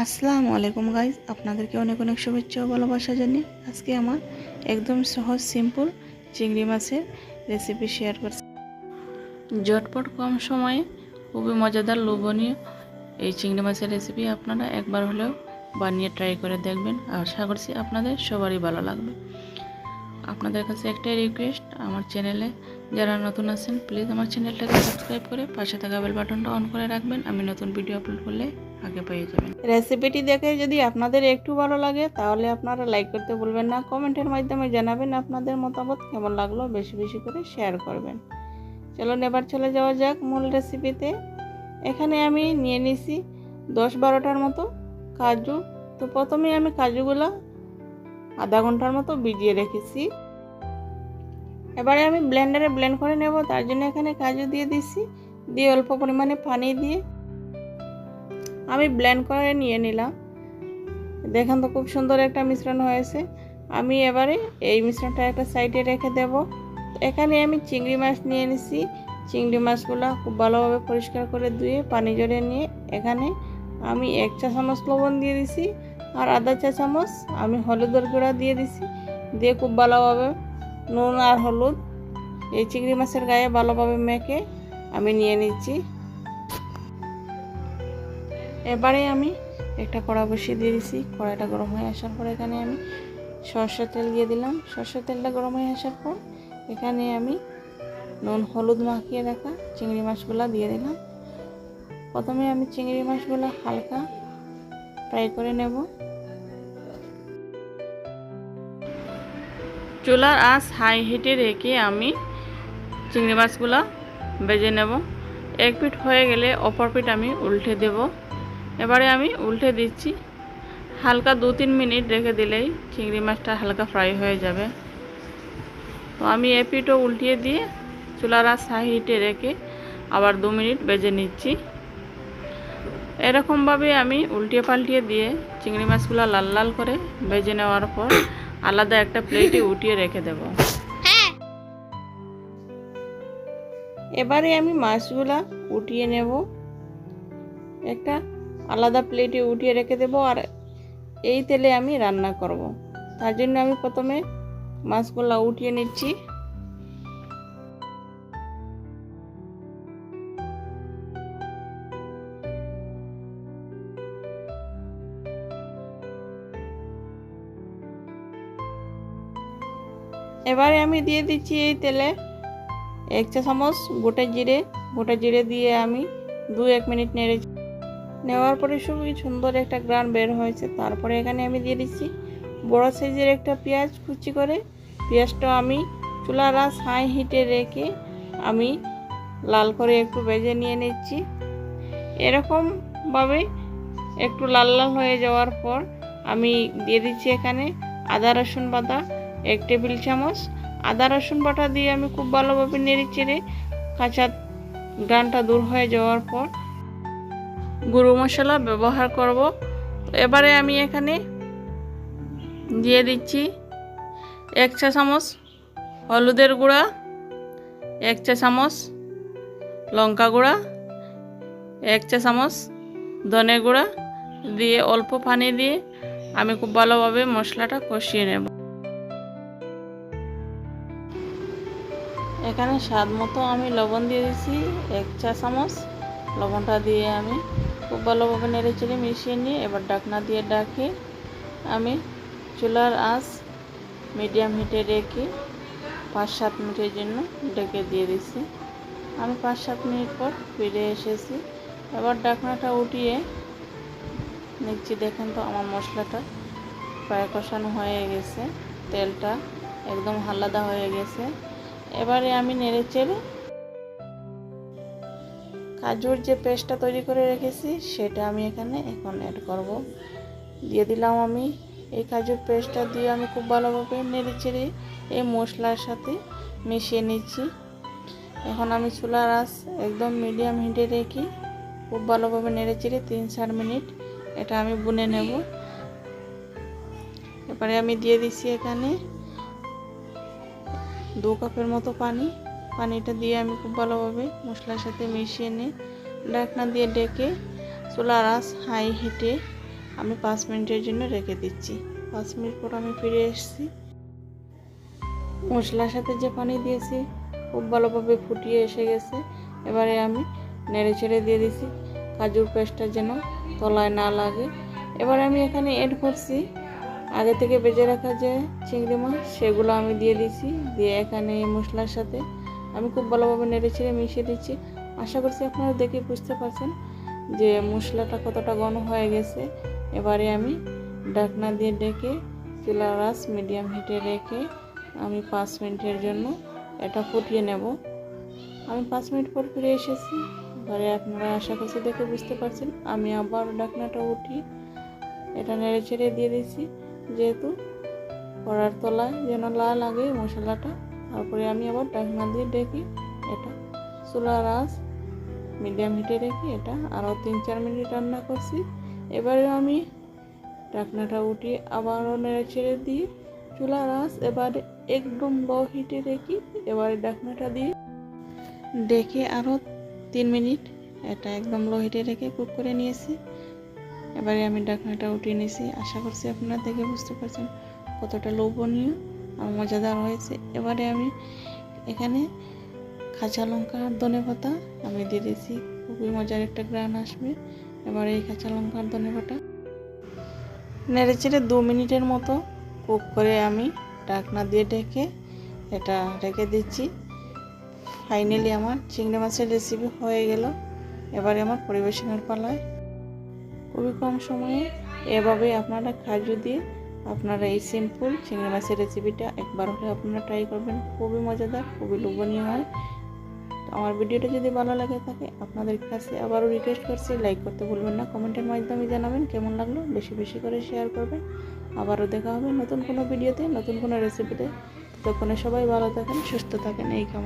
আসসালামু আলাইকুম গাইজ, আপনাদেরকে অনেক অনেক শুভেচ্ছা ও ভালোবাসা জানিয়ে আজকে আমার একদম সহজ সিম্পল চিংড়ি মাছের রেসিপি শেয়ার করছি। ঝটপট কম সময়ে খুবই মজাদার লোভনীয় এই চিংড়ি মাছের রেসিপি আপনারা একবার হলেও বানিয়ে ট্রাই করে দেখবেন। আশা করছি আপনাদের সবারই ভালো লাগবে। আপনাদের কাছে একটাই রিকোয়েস্ট আমার চ্যানেলে যারা নতুন আছেন প্লিজ আমার চ্যানেলটাকে সাবস্ক্রাইব করে পাশে থাকা বেল বাটনটা অন করে রাখবেন। আমি নতুন ভিডিও আপলোড করলে আগে পেয়ে যাবেন। রেসিপিটি দেখে যদি আপনাদের একটু ভালো লাগে, তাহলে আপনারা লাইক করতে ভুলবেন না। কমেন্টের মাধ্যমে জানাবেন আপনাদের মতামত, কেমন লাগল বেশি বেশি করে শেয়ার করবেন। চলুন এবার চলে যাওয়া যাক মূল রেসিপিতে এখানে আমি নিয়ে নিছি দশ বারোটার মতো কাজু। তো প্রথমে আমি কাজুগুলো আধা ঘণ্টার মতো ভিজিয়ে রেখেছি। এবারে আমি ব্লেন্ডারে ব্লেন্ড করে নেব, তার জন্য এখানে কাজু দিয়ে দিছি। দিয়ে অল্প পরিমাণে পানি দিয়ে আমি ব্লেন্ড করে নিয়ে নিলাম। দেখেন তো খুব সুন্দর একটা মিশ্রণ হয়েছে। আমি এবারে এই মিশ্রণটা একটা সাইডে রেখে দেব। এখানে আমি চিংড়ি মাছ নিয়ে নিছি। চিংড়ি মাছগুলো খুব ভালোভাবে পরিষ্কার করে ধুয়ে পানি জড়িয়ে নিয়ে এখানে আমি এক চা চামচ লবণ দিয়ে দিছি আর আধা চা চামচ আমি হলুদের গুঁড়া দিয়ে দিছি। দিয়ে খুব ভালোভাবে নুন আর হলুদ। এই চিংড়ি মাছের গায়ে ভালোভাবে মেখে আমি নিয়ে নিচ্ছি। এবারে আমি একটা কড়া বসিয়ে দিয়ে দিছি। কড়াইটা গরম হয়ে আসার পর এখানে আমি সর্ষের তেল দিয়ে দিলাম। সর্ষের তেলটা গরম হয়ে আসার পর এখানে আমি নুন হলুদ মাখিয়ে রাখা চিংড়ি মাছগুলো দিয়ে দিলাম। প্রথমে আমি চিংড়ি মাছগুলো হালকা ফ্রাই করে নেব। চুলার আঁচ হাই হিটে রেখে আমি চিংড়ি মাছগুলো বেজে নেব। এক পিঠ হয়ে গেলে অপর পিঠ আমি উল্টে দেব। এবারে আমি উল্টে দিচ্ছি। হালকা দু তিন মিনিট রেখে দিলেই চিংড়ি মাছটা হালকা ফ্রাই হয়ে যাবে। তো আমি এ পিঠও উল্টিয়ে দিয়ে চুলার আঁচ হাই হিটে রেখে আবার দু মিনিট বেজে নিচ্ছি। এরকমভাবে আমি উল্টিয়ে পাল্টিয়ে দিয়ে চিংড়ি মাছগুলো লাল লাল করে ভেজে নেওয়ার পর আলাদা একটা প্লেটে উঠিয়ে রেখে দেব। এবারে আমি মাছগুলা উঠিয়ে নেব। একটা আলাদা প্লেটে উঠিয়ে রেখে দেব আর এই তেলে আমি রান্না করব। তার জন্য আমি প্রথমে মাছগুলা উঠিয়ে নিচ্ছি। এবারে আমি দিয়ে দিচ্ছি এই তেলে এক চা চামচ গোটা জিরে গোটা জিরে দিয়ে আমি দু এক মিনিট নেড়ে নেওয়ার পরে খুবই সুন্দর একটা গ্রান বের হয়েছে। তারপরে এখানে আমি দিয়ে দিচ্ছি বড় সাইজের একটা পেঁয়াজ কুচি করে। পেঁয়াজটা আমি চুলার আঁচ হাই হিটে রেখে আমি লাল করে একটু ভেজে নিয়ে নিচ্ছি। এরকমভাবে একটু লাল লাল হয়ে যাওয়ার পর আমি দিয়ে দিচ্ছি এখানে আদা রসুন বাটা। এক টেবিল চামচ, আদা রসুন বাটা দিয়ে আমি খুব ভালোভাবে নেড়ে চেড়ে কাঁচা গানটা দূর হয়ে যাওয়ার পর গুঁড়ো মশলা ব্যবহার করব। এবারে আমি এখানে দিয়ে দিচ্ছি এক চা চামচ হলুদের গুঁড়া, এক চা চামচ লঙ্কা গুঁড়া, এক চা চামচ ধনে গুঁড়া দিয়ে অল্প পানি দিয়ে আমি খুব ভালোভাবে মশলাটা কষিয়ে নেব। এখানে স্বাদ মতো আমি লবণ দিয়ে দিচ্ছি এক চা চামচ। লবণটা দিয়ে আমি খুব ভালোভাবে নেড়ে চেড়ে মিশিয়ে নিয়ে এবার ডাকনা দিয়ে ডাকে। আমি চুলার আঁচ মিডিয়াম হিটে রেখে পাঁচ সাত মিনিটের জন্য ডেকে দিয়ে দিচ্ছি। আমি পাঁচ সাত মিনিট পর ফিরে এসেছি। এবার ডাকনাটা উঠিয়ে নিচ্ছি, দেখেন তো আমার মশলাটা প্রায় কষানো হয়ে গেছে, তেলটা একদম হালাদা হয়ে গেছে। এবারে আমি নেড়ে চেড়ে কাজুর যে পেস্টটা তৈরি করে রেখেছি, সেটা আমি এখানে এখন অ্যাড করব। দিয়ে দিলাম আমি এই কাজুর পেস্টটা দিয়ে আমি খুব ভালোভাবে নেড়ে চেড়ে এই মশলার সাথে মিশিয়ে নিচ্ছি। এখন আমি চুলার আঁচ একদম মিডিয়াম হিটে রেখে খুব ভালোভাবে নেড়ে চেড়ে তিন চার মিনিট এটা আমি বুনে নেব। এবারে আমি দিয়ে দিছি এখানে দু কাপের মতো পানি। পানিটা দিয়ে আমি খুব ভালোভাবে মশলার সাথে মিশিয়ে নিয়ে ডাকনা দিয়ে ডেকে চুলার আঁচ হাই হিটে আমি পাঁচ মিনিটের জন্য রেখে দিচ্ছি। পাঁচ মিনিট পর আমি ফিরে এসেছি। মশলার সাথে যে পানি দিয়েছি খুব ভালোভাবে ফুটিয়ে এসে গেছে। এবারে আমি নেড়ে ছেড়ে দিয়ে দিছি। কাজুর পেস্টটা যেন তলায় না লাগে। এবারে আমি এখানে এড করছি আগে থেকে বেজে রাখা যে চিংড়ি মাছ, সেগুলো আমি দিয়ে দিছি দিয়ে এখানে মশলার সাথে আমি খুব ভালোভাবে নেড়ে মিশিয়ে দিচ্ছি। আশা করছি আপনারা দেখে বুঝতে পারছেন যে মশলাটা কতটা ঘন হয়ে গেছে। এবারে আমি ডাকনা দিয়ে ডেকে চুলার রাস মিডিয়াম হিটে রেখে আমি পাঁচ মিনিটের জন্য এটা ফুটিয়ে নেব। আমি পাঁচ মিনিট পর ফিরে এসেছি। এবারে আপনারা আশা করছি দেখে বুঝতে পারছেন। আমি আবার ডাকনাটা উঠি এটা নেড়ে ছেড়ে দিয়ে দিচ্ছি যেহেতু কড়ার তলায় যেন লাল লাগে মশলাটা, তারপরে আমি আবার ডাকনা দিয়ে ডেকে এটা চুলা আঁচ মিডিয়াম হিটে রেখে এটা আরও তিন চার মিনিট রান্না করছি। এবারে আমি ঢাকনাটা উঠিয়ে আবারও নেড়ে ছেড়ে দিয়ে চুলা আঁচ এবারে একদম লো হিটে রেখে এবারে ঢাকনাটা দিয়ে ডেকে আরও তিন মিনিট এটা একদম লো হিটে রেখে কুক করে নিয়েছি। এবারে আমি ঢাকনাটা উঠিয়ে নিয়েছি আশা করছি আপনারা দেখে বুঝতে পারছেন কতটা লোভনীয় আর মজাদার হয়েছে। এবারে আমি এখানে কাঁচা লঙ্কা আর ধনে পাতা আমি দিয়ে দিয়েছি। খুবই মজার একটা গ্রান আসবে। এবারে এই কাঁচা লঙ্কা আর ধনে পাতা নেড়ে চেড়ে দু মিনিটের মতো কুক করে আমি ডাকনা দিয়ে ঢেকে এটা রেখে দিচ্ছি। ফাইনালি আমার চিংড়ি মাছের রেসিপি হয়ে গেল। এবারে আমার পরিবেশনের পালায় খুবই কম সময়ে এভাবে আপনারা কাজু দিয়ে আপনারা এই সিম্পল চিংড়ি মাছের রেসিপিটা একবার হলে আপনারা ট্রাই করবেন। খুবই মজাদার, খুবই লোভনীয় হয়। তো আমার ভিডিওটা যদি ভালো লাগে থাকে, আপনাদের কাছে আবারও রিকোয়েস্ট করছি লাইক করতে ভুলবেন না, কমেন্টের মাধ্যমে জানাবেন কেমন লাগল, বেশি বেশি করে শেয়ার করবেন। আবারও দেখা হবে নতুন কোনো ভিডিওতে নতুন কোনো রেসিপিতে ততক্ষণে সবাই ভালো থাকেন, সুস্থ থাকেন, এই কামনা